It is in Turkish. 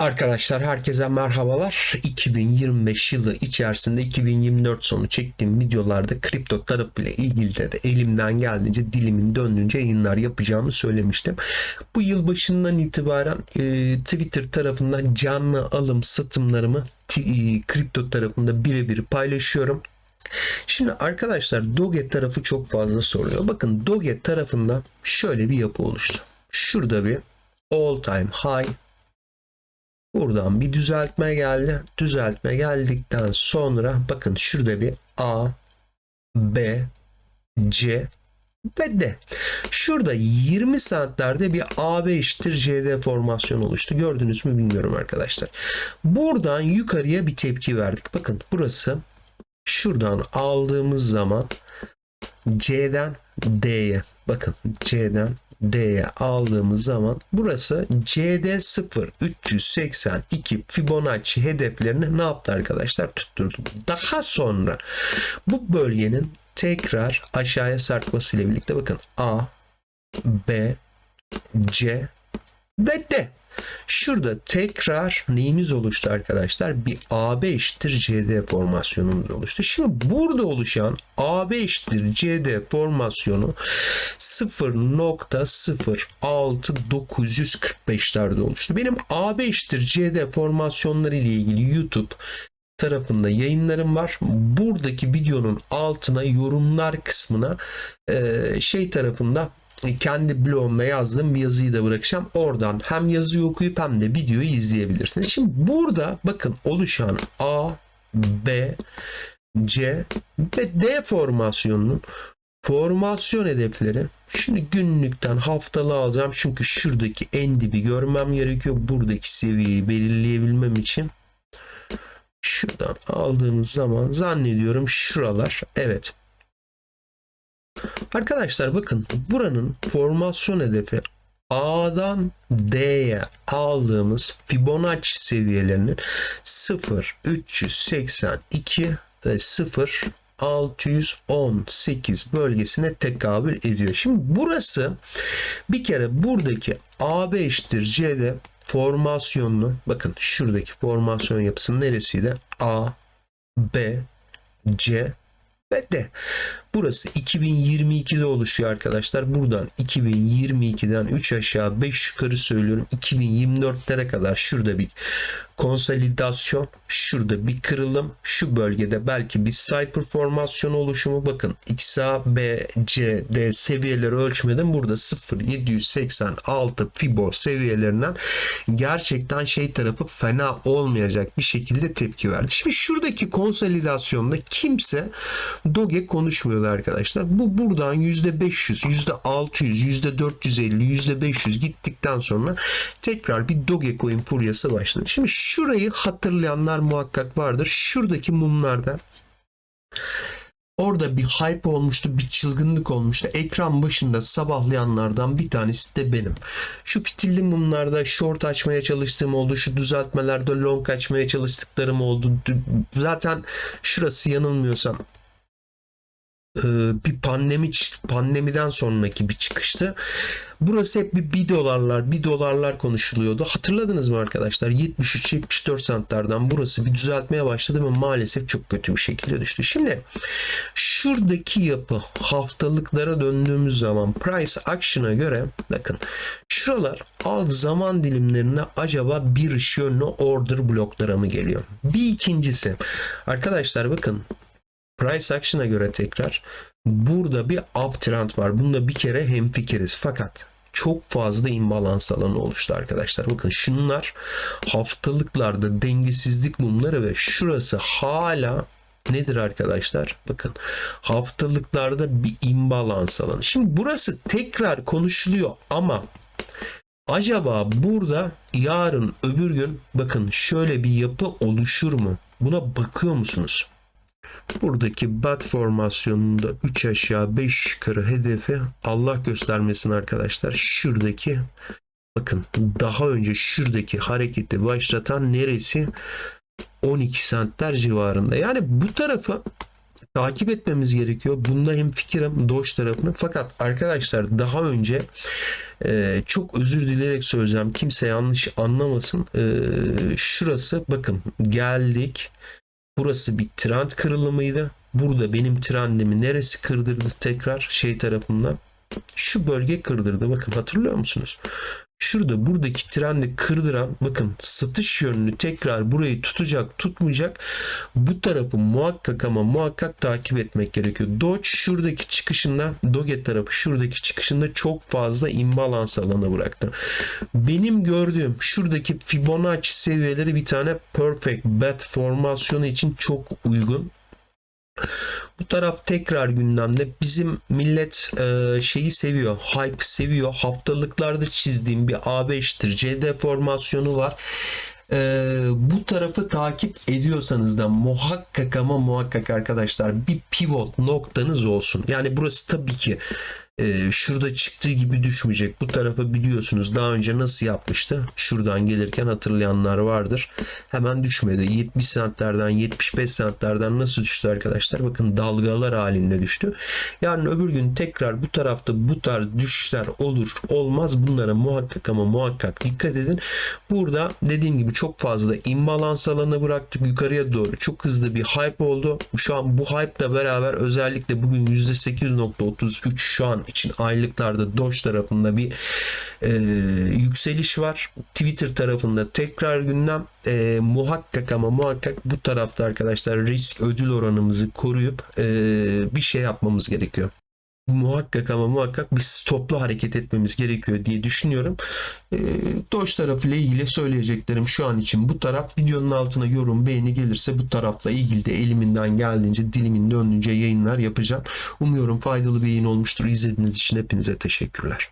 Arkadaşlar herkese merhabalar. 2025 yılı içerisinde 2024 sonu çektiğim videolarda kripto tarafı ile ilgili de, de elimden geldiğince dilimin döndüğünce yayınlar yapacağımı söylemiştim. Bu yıl başından itibaren e, Twitter tarafından canlı alım satımlarımı e, kripto tarafında birebir paylaşıyorum. Şimdi arkadaşlar Doge tarafı çok fazla soruyor. Bakın Doge tarafında şöyle bir yapı oluştu. Şurada bir all time high Buradan bir düzeltme geldi. Düzeltme geldikten sonra bakın şurada bir A, B, C ve D. Şurada 20 saatlerde bir AB eşittir CD formasyon oluştu. Gördünüz mü bilmiyorum arkadaşlar. Buradan yukarıya bir tepki verdik. Bakın burası şuradan aldığımız zaman C'den D'ye bakın C'den D'ye aldığımız zaman burası CD 0 382 Fibonacci hedeflerini ne yaptı arkadaşlar? Tutturdu. Daha sonra bu bölgenin tekrar aşağıya sarkması ile birlikte bakın A, B, C ve D. Şurada tekrar neyimiz oluştu arkadaşlar? Bir AB eşittir CD formasyonumuz oluştu. Şimdi burada oluşan AB eşittir CD formasyonu 0.06945'lerde oluştu. Benim AB eşittir CD formasyonları ile ilgili YouTube tarafında yayınlarım var. Buradaki videonun altına yorumlar kısmına şey tarafında kendi blogumda yazdığım bir yazıyı da bırakacağım. Oradan hem yazıyı okuyup hem de videoyu izleyebilirsiniz. Şimdi burada bakın oluşan A, B, C ve D formasyonunun formasyon hedefleri şimdi günlükten haftalığı alacağım çünkü şuradaki en dibi görmem gerekiyor. Buradaki seviyeyi belirleyebilmem için şuradan aldığımız zaman zannediyorum şuralar evet Arkadaşlar bakın buranın formasyon hedefi A'dan D'ye aldığımız Fibonacci seviyelerinin 0 382 ve 0 618 bölgesine tekabül ediyor. Şimdi burası bir kere buradaki AB eşittir C'de formasyonlu bakın şuradaki formasyon yapısı neresiydi? A, B, C ve D. Burası 2022'de oluşuyor arkadaşlar. Buradan 2022'den 3 aşağı 5 yukarı söylüyorum. 2024'lere kadar şurada bir konsolidasyon, şurada bir kırılım, şu bölgede belki bir cypher formasyonu oluşumu. Bakın XA, B, C, D seviyeleri ölçmedim. Burada 0, 786 Fibo seviyelerinden gerçekten şey tarafı fena olmayacak bir şekilde tepki verdi. Şimdi şuradaki konsolidasyonda kimse Doge konuşmuyordu arkadaşlar. Bu buradan %500, %600, %450, %500 gittikten sonra tekrar bir Dogecoin furyası başladı. Şimdi şurayı hatırlayanlar muhakkak vardır. Şuradaki mumlarda Orada bir hype olmuştu, bir çılgınlık olmuştu. Ekran başında sabahlayanlardan bir tanesi de benim. Şu fitilli mumlarda short açmaya çalıştığım oldu. Şu düzeltmelerde long açmaya çalıştıklarım oldu. Zaten şurası yanılmıyorsam bir pandemi pandemiden sonraki bir çıkıştı. Burası hep bir 1 dolarlar, 1 dolarlar konuşuluyordu. Hatırladınız mı arkadaşlar? 73-74 centlerden burası bir düzeltmeye başladı ve maalesef çok kötü bir şekilde düştü. Şimdi şuradaki yapı haftalıklara döndüğümüz zaman price action'a göre bakın şuralar alt zaman dilimlerine acaba bir yönlü order bloklara mı geliyor? Bir ikincisi arkadaşlar bakın price action'a göre tekrar burada bir uptrend var. Bunda bir kere hemfikiriz. Fakat çok fazla imbalans alanı oluştu arkadaşlar. Bakın şunlar haftalıklarda dengesizlik mumları ve şurası hala nedir arkadaşlar? Bakın haftalıklarda bir imbalans alanı. Şimdi burası tekrar konuşuluyor ama acaba burada yarın öbür gün bakın şöyle bir yapı oluşur mu? Buna bakıyor musunuz? Buradaki bat formasyonunda 3 aşağı 5 yukarı hedefi Allah göstermesin arkadaşlar. Şuradaki bakın daha önce şuradaki hareketi başlatan neresi? 12 sentler civarında. Yani bu tarafa takip etmemiz gerekiyor. Bunda hem fikirim Doge tarafını. Fakat arkadaşlar daha önce e, çok özür dileyerek söyleyeceğim. Kimse yanlış anlamasın. E, şurası bakın geldik. Burası bir trend kırılımıydı. Burada benim trendimi neresi kırdırdı tekrar şey tarafından? Şu bölge kırdırdı. Bakın hatırlıyor musunuz? Şurada buradaki trendi kırdıran bakın satış yönünü tekrar burayı tutacak tutmayacak bu tarafı muhakkak ama muhakkak takip etmek gerekiyor. Doge şuradaki çıkışında Doge tarafı şuradaki çıkışında çok fazla imbalans alanı bıraktı. Benim gördüğüm şuradaki Fibonacci seviyeleri bir tane perfect bet formasyonu için çok uygun. Bu taraf tekrar gündemde. Bizim millet e, şeyi seviyor. Hype seviyor. Haftalıklarda çizdiğim bir A5'tir. CD formasyonu var. E, bu tarafı takip ediyorsanız da muhakkak ama muhakkak arkadaşlar bir pivot noktanız olsun. Yani burası tabii ki e, şurada çıktığı gibi düşmeyecek. Bu tarafı biliyorsunuz daha önce nasıl yapmıştı? Şuradan gelirken hatırlayanlar vardır. Hemen düşmedi. 70 centlerden 75 centlerden nasıl düştü arkadaşlar? Bakın dalgalar halinde düştü. Yarın öbür gün tekrar bu tarafta bu tarz düşüşler olur olmaz. Bunlara muhakkak ama muhakkak dikkat edin. Burada dediğim gibi çok fazla imbalans alanı bıraktık yukarıya doğru. Çok hızlı bir hype oldu. Şu an bu hype ile beraber özellikle bugün %8.33 şu an için aylıklarda Doge tarafında bir e, yükseliş var. Twitter tarafında tekrar gündem e, muhakkak ama muhakkak bu tarafta arkadaşlar risk ödül oranımızı koruyup e, bir şey yapmamız gerekiyor muhakkak ama muhakkak bir stoplu hareket etmemiz gerekiyor diye düşünüyorum. E, Doge tarafıyla ilgili söyleyeceklerim şu an için bu taraf. Videonun altına yorum beğeni gelirse bu tarafla ilgili de elimden geldiğince dilimin döndüğünce yayınlar yapacağım. Umuyorum faydalı bir yayın olmuştur. İzlediğiniz için hepinize teşekkürler.